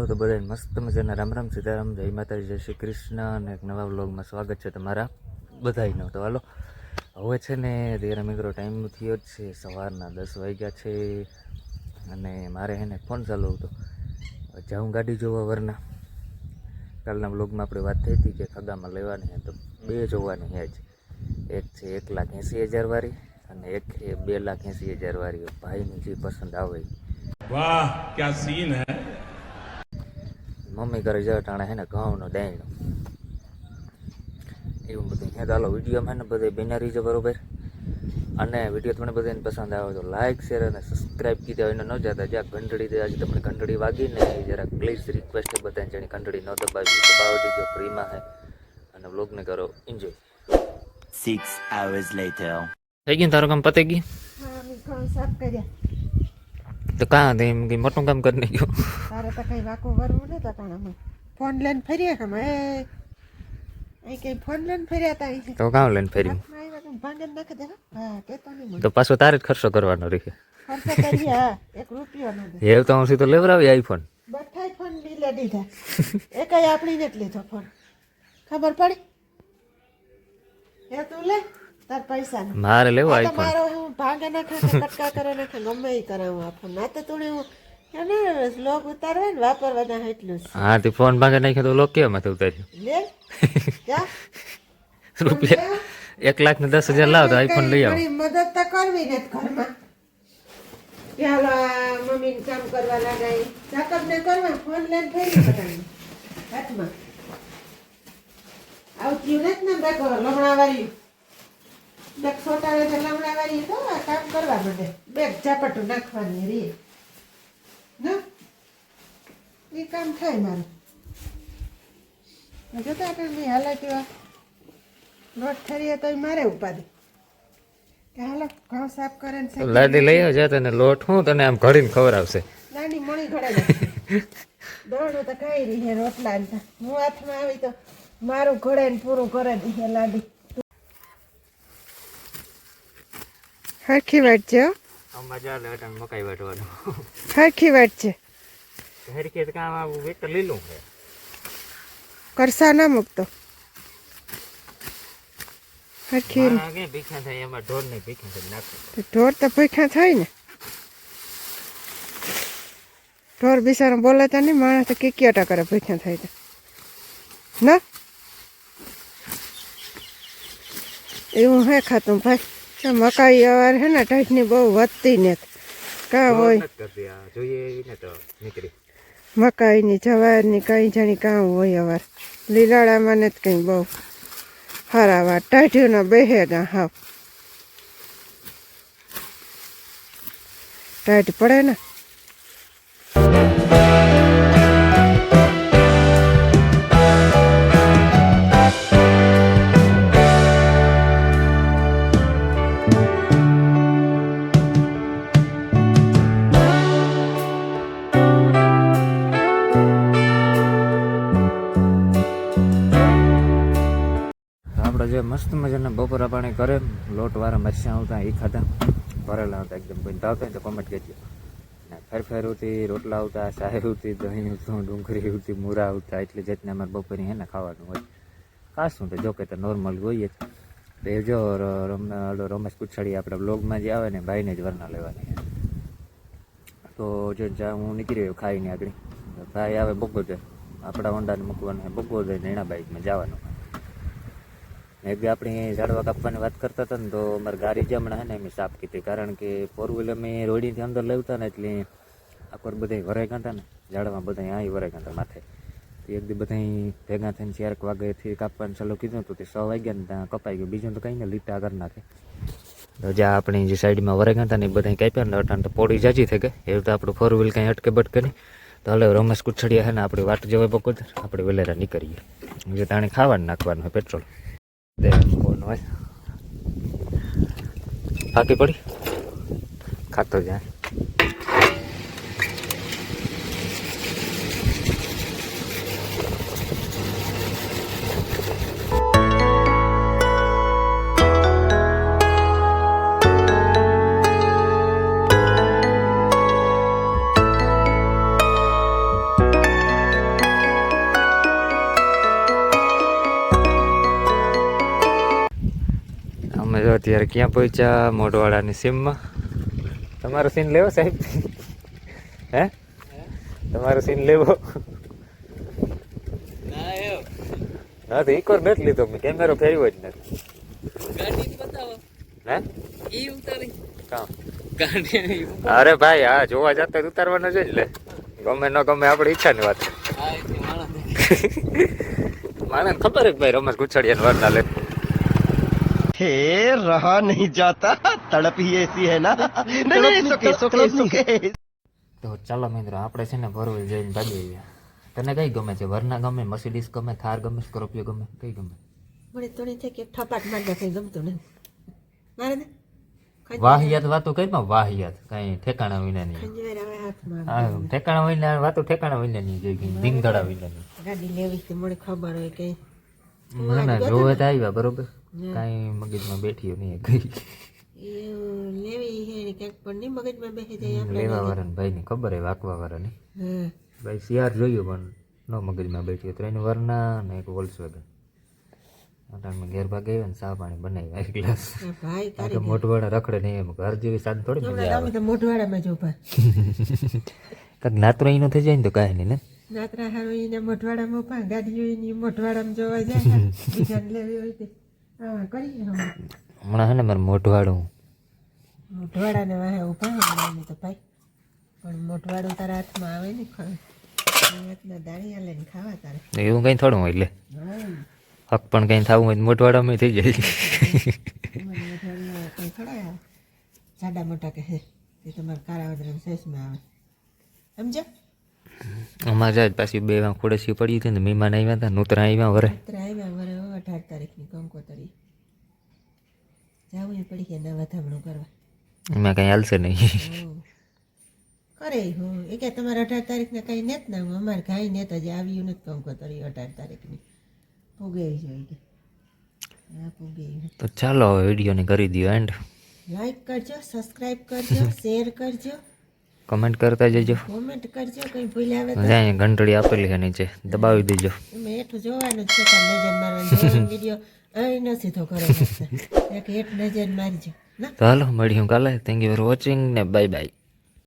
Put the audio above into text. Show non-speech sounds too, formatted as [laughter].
કહું તો બધાને મસ્ત મજાના રામ રામ સીતારામ, જય માતાજી, જય શ્રી કૃષ્ણ અને એક નવા વ્લોગમાં સ્વાગત છે તમારા બધાયનો. તો હાલો, હવે છે ને ધીરા મિત્રો ટાઈમ થયો જ છે, સવારના દસ વાગ્યા છે અને મારે એને ફોન ચાલુ હતો. જાઉં ગાડી જોવા વરના. કાલના વ્લોગમાં આપણે વાત થઈ હતી કે ખગામાં લેવાની હે, તો બે જોવાની હે જ. એક છે એક લાખ એંસી હજાર વાળી અને એક બે લાખ એંસી હજાર વાળી. ભાઈની જે પસંદ આવે. વાહ, ક્યાં સીન હે? મમ્મી કરે જવા ટાણે હે ને ઘઉંનો દાયણો. એવું બધું. હે તો હાલો વિડીયોમાં હે ને બધે બેનારી રહીજો બરોબર. અને વીડિયો તમને બધાને પસંદ આવે તો લાઇક શેર અને સબસ્ક્રાઇબ કીધા હોય ન જતા જ્યાં ઘંટડી દે આજે તમને ઘંટડી વાગી ને જરાક પ્લીઝ રિક્વેસ્ટ બધાને જેની ઘંટડી ન દબાવી દબાવી દીજો ફ્રીમાં હે. અને વ્લોગને કરો એન્જોય સિક્સ hours લેટર થઈ ગયું તારું કામ પતી ગયું? હા અમે ઘઉં સાફ કર્યા. તો કાં તે એમ મોટું કામ કરી નાખ્યું? તારે તો કઈ વાકો વરવું નતા પણ અમે ફોન લઈને ફર્યા કે અમે. અહીં કઈ ફોન લઈને ફર્યા હતા તો કામ લઈને ફર્યું? હાથમાં આવ્યા તો ભાંગે નાખી દે હા કેતો નહીં તો પાછો તારે જ ખર્ચો કરવાનો રહે. ખર્ચો હા એક રૂપિયો નો એ તો હું સીધો લેવડાવી આઈફોન. બધાય ફોન લીલે દીધા. કઈ આપણી નથી લીધો ફોન. ખબર પડી? એ તું લે તાર પૈસા મારે લેવો આઈફોન. મારો હું ભાંગે નાખે કટકા કરે નાખે ગમે એ કરે હું ફોન ના તો તું હું એને લોગ ઉતારવા ને વાપરવા ના એટલું જ. હા તે ફોન ભાગે નાખ્યો તો લોક કેવા માથે ઉતાર્યું? લે. રૂપિયા એક લાખ ને દસ હજાર લાવ તો આઈફોન લઈ આવો. મદદ તો કરવી ને ઘરમાં. હાલો કામ કરવા લાગાય. ને કરવા ફોન લઈને થઈ બધાને. હાથમાં. આવતી નથી ને બેગ લમણાવાળી. બેગ છોટાવે તો લમણાવાળી તો આ કામ કરવા માટે. બે ઝાપટું નાખવાની રીએ. ના એ કામ થાય મારું. જોતા આપણે હાલા કેવા લોટ ઠરીએ તો મારે ઉપાધિ. કે હાલો ઘઉં સાફ કરે ને લાદી લઈ આવજે તને લોટ હું તને આમ ઘડીને ખવડાવશે નાની મણી ઘડે દોડું તો ખાઈ રહી છે રોટલા હું હાથમાં આવી તો મારું ઘડે ને પૂરું કરે દઈએ લાડી. હરખી વાત છે હો. આમાં મકાઈ વાટવાનું હરખી વાટજે છે. હરખી તો કામ આવું વેટ તો લીલું છે. કરસા ના મૂકતો. હરખી મારા ભીખા થાય એમાં ઢોર ને ભીખા થાય નાખું. તો ઢોર તો ભૂખ્યા થાય ને. ઢોર બિચારો બોલે તો નહીં માણસ તો કિકિયાટા કરે ભૂખ્યા થાય તો. ના? એવું હે ખાતું ભાઈ? મકાઈ અવાર હે ને ટાઈટની બહુ વધતી ને કા હોય? મકાઈની જવારની કાંઈ જાણી કાં હોય અવાર. લીલાડામાં ને જ કંઈ બહુ. હારા વાર. ટાઢ્યુંનો બેહે ગા હાવ. ટાઈટ પડે ને? આપણે જે મસ્ત મજાના બપોરા પાણી કરે, લોટવાળા મરચાં આવતા એ ખાતા ભરેલા આવતા એકદમ ભાવતા હોય તો કોમેન્ટ કહેજો ને ફેર ફેર ઉતી રોટલા આવતા સાહેર ઉતી દહીં ઉતું ડુંગળી ઉતી મૂરા આવતા એટલે જેટને અમારે બપોરે હે ને ખાવાનું હોય. કાશું તો જો કે તો નોર્મલ જ. તો એ જો રમેશ પૂછાડી આપણે બ્લોગમાં જે આવે ને, ભાઈને જ વરના લેવાની. તો જો હું નીકળી રહ્યો ખાઈને આગળ. ભાઈ આવે બગોદર આપણા ઊંડાને મૂકવાનું બગોદર નેણા બાઈકમાં જવાનું. એક દી આપણે ઝાડવા કાપવાની વાત કરતા હતા ને તો અમારે ગાડી જે હમણાં હે ને મેં સાફ કીધી. કારણ કે ફોર વ્હીલર અમે રોડીથી અંદર લેવતા ને એટલે આખર બધા વરાઈ ગયા ને. ઝાડવા બધા અહીં વરાઈ ગયા માથે. એક દી બધા ભેગા થઈને ચારક વાગેથી કાપવાનું ચાલુ કીધું તો તે સો વાગ્યા ને ત્યાં કપાઈ ગયું. બીજું તો કંઈ ને લીટા કરી નાખે. તો જ્યાં આપણી જે સાઈડમાં વરાઈ ગયા હતા ને એ બધા કાપ્યા ને અટાણ તો પોડી જાજી થઈ ગઈ. એવું તો આપણું ફોર વ્હીલ કંઈ અટકે બટકે નહીં. તો હવે રમેશ કુછડિયા છે ને આપણે વાટ જવાય બકોદર. આપણે વેલેરા નીકળીએ. જે તાણે ખાવાનું નાખવાનું હોય પેટ્રોલ હોય બાકી પડી? ખાતો જાય. જો અત્યારે ક્યાં પહોંચ્યા? મોઢવાડાની સીમમાં. તમારો સીન લેવો સાહેબ? હે? તમારો સીન લેવો? ના તો એક વાર નથી લીધો મેં. કેમેરો ફેરવ્યો જ નથી. અરે ભાઈ હા જોવા જતા ઉતારવાનો છે જ લે. ગમે ન ગમે આપણી ઈચ્છાની વાત. મને ખબર છે કે ભાઈ રમેશ ગુછડિયાને વાર ના લે. हे रहा नहीं जाता तड़प ही ऐसी है ना नहीं नहीं सुके सुके सुके તો ચાલો મિત્રો આપણે છે ને ભરવેલ જઈને ભાગી ગયા તને કઈ ગમે છે વરના ગમે મર્સિડીઝ ગમે થાર ગમે સ્કોર્પિયો ગમે કઈ ગમે મને થોડી થઈ કે ઠપાટ માર દે કઈ ગમતું નહીં મારે ને વાહિયાત વાતો કઈ માં વાહિયાત કઈ ઠેકાણા વિનાની ખંજવેર આવે હાથમાં હા ઠેકાણા વિના વાતો ઠેકાણા વિનાની જોઈ ગઈ ધીંગડા વિનાની ગાડી લેવી છે મને ખબર હોય કે ના ના જોવે તો આવ્યા બરોબર કાંઈ મગજમાં બેઠી નહીં ગઈ એ લેવી ને ક્યાંક પણ નહીં મગજમાં બેસી જાય આપણે લેવા વાળાને ભાઈને ખબર હે વાકવા વાળાને. ભાઈ શિયાર જોયું પણ ન મગજમાં બેઠી ત્રણ વરના ને એક વોલ્સવેગન અટાણમાં ઘેર ભાગે ને ચા પાણી બનાવી એક ગ્લાસ. ભાઈ મોટવાડા રખડે નહીં એમ. ઘર જેવી સાદ થોડી મજા આવે. તો જો ભા કાંઈક નાતરો અહીંનો થઈ જાય ને તો કાંઈ નહીં ને. નાતરા હારું ભા ગાડીઓ એની મોઢવાડામાં જોવા જાય. [laughs] બીજાને લેવી હોય તે. હા કરીએ હમણાં હે ને મારે મોઢવાડું. મોઢવાડાને વાહે ઊભા હમણાં તો ભાઈ. પણ મોઢવાડું તારા હાથમાં આવે ને દાણી ને ખાવા તારે. એવું કંઈ થોડું હોય એટલે હક પણ કંઈ થવું હોય તો મોટવાડામાં થઈ જાય. તમારે મોઢવાડામાં કંઈ થોડા જાડા મોટા કહે. તે તમારા કાળા વદરાના સાઈઝમાં આવે. સમજો અમારે જાય પાછી બે વાર ખોડસી પડી હતી ને મહેમાન આવ્યા હતા નૂતરા આવ્યા વરે. નૂતરા આવ્યા વરે અઢાર તારીખની. કંકોતરી જાવું એ પડી ગયા નવા ધામણું કરવા. એમાં કંઈ હાલશે નહીં. કરે હો. એ કે તમારે અઢાર તારીખને કંઈ નેત ના હું અમારે કાંઈ નેત હજી આવ્યું નથી કંકોતરી અઢાર તારીખની. પૂગે કે. તો ચાલો હવે વિડીયોને કરી દો એન્ડ લાઈક કરજો સબસ્ક્રાઇબ કરજો [laughs] શેર કરજો. કમેન્ટ કરતા જજો. કોમેન્ટ કરજો કંઈ ભૂલ્યા આવે તો. ઘંટડી આપેલી છે નીચે. દબાવી દેજો. મેં એટલું જોવાનું છે કે નજર મારો [laughs] વીડિયો અહીં નથી તો કરે એક હેઠ નજર મારજો. હાલો મળ્યું કાલે. થેન્ક યુ ફોર વોચિંગ ને બાય બાય